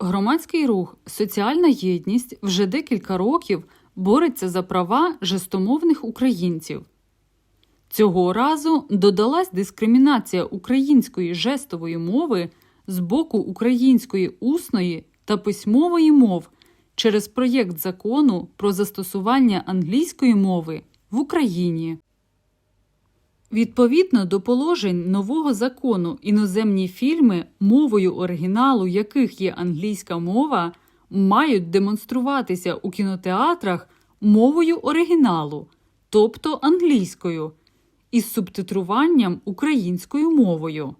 Громадський рух Соціальна єдність вже декілька років бореться за права жестомовних українців. Цього разу додалась дискримінація української жестової мови з боку української усної та письмової мов через проєкт закону про застосування англійської мови в Україні. Відповідно до положень нового закону, іноземні фільми, мовою оригіналу яких є англійська мова, мають демонструватися у кінотеатрах мовою оригіналу, тобто англійською, із субтитруванням українською мовою.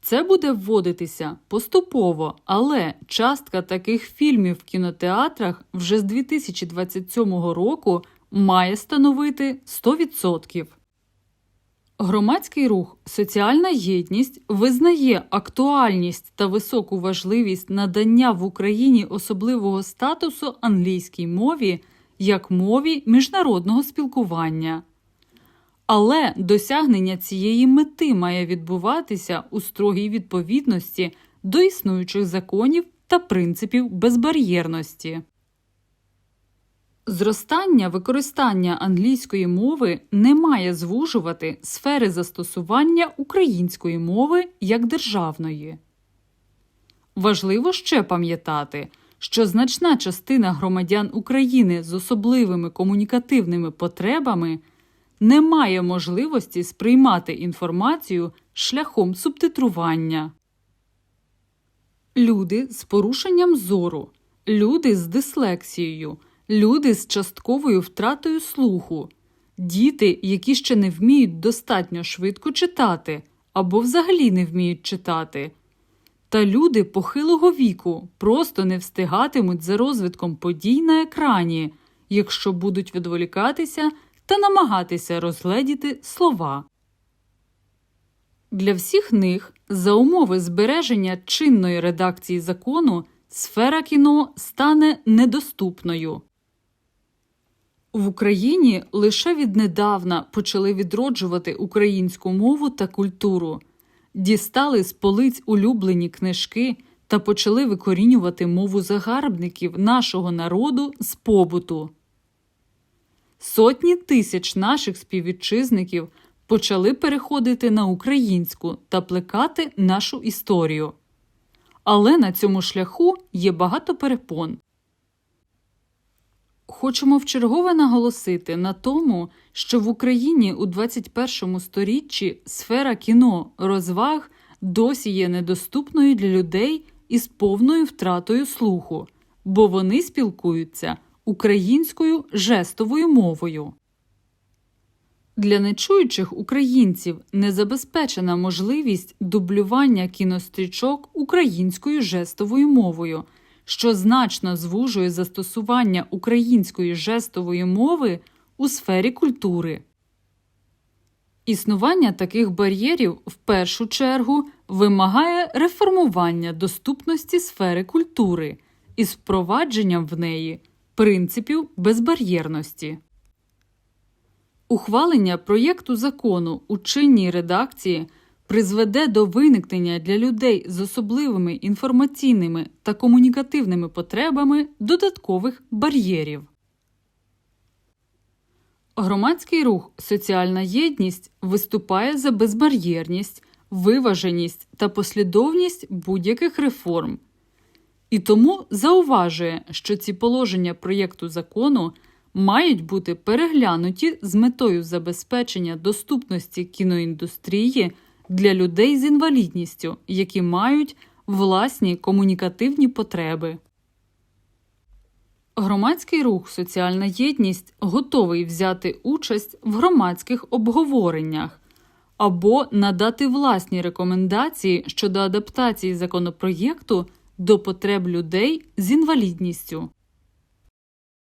Це буде вводитися поступово, але частка таких фільмів в кінотеатрах вже з 2027 року має становити 100%. Громадський рух Соціальна єдність визнає актуальність та високу важливість надання в Україні особливого статусу англійській мові як мові міжнародного спілкування. Але досягнення цієї мети має відбуватися у строгій відповідності до існуючих законів та принципів безбар'єрності. Зростання використання англійської мови не має звужувати сфери застосування української мови як державної. Важливо ще пам'ятати, що значна частина громадян України з особливими комунікативними потребами не має можливості сприймати інформацію шляхом субтитрування. Люди з порушенням зору, люди з дислексією, люди з частковою втратою слуху, діти, які ще не вміють достатньо швидко читати або взагалі не вміють читати, та люди похилого віку просто не встигатимуть за розвитком подій на екрані, якщо будуть відволікатися та намагатися розгледіти слова. Для всіх них за умови збереження чинної редакції закону сфера кіно стане недоступною. В Україні лише віднедавна почали відроджувати українську мову та культуру, дістали з полиць улюблені книжки та почали викорінювати мову загарбників нашого народу з побуту. Сотні тисяч наших співвітчизників почали переходити на українську та плекати нашу історію. Але на цьому шляху є багато перепон. Хочемо вчергове наголосити на тому, що в Україні у 21 сторіччі сфера кіно розваг досі є недоступною для людей із повною втратою слуху, бо вони спілкуються українською жестовою мовою. Для нечуючих українців не забезпечена можливість дублювання кінострічок українською жестовою мовою, що значно звужує застосування української жестової мови у сфері культури. Існування таких бар'єрів в першу чергу вимагає реформування доступності сфери культури із впровадженням в неї принципів безбар'єрності. Ухвалення проєкту закону у чинній редакції призведе до виникнення для людей з особливими інформаційними та комунікативними потребами додаткових бар'єрів. Громадський рух Соціальна єдність виступає за безбар'єрність, виваженість та послідовність будь-яких реформ. І тому зауважує, що ці положення проєкту закону мають бути переглянуті з метою забезпечення доступності кіноіндустрії для людей з інвалідністю, які мають власні комунікативні потреби. Громадський рух Соціальна єдність готовий взяти участь в громадських обговореннях або надати власні рекомендації щодо адаптації законопроєкту до потреб людей з інвалідністю.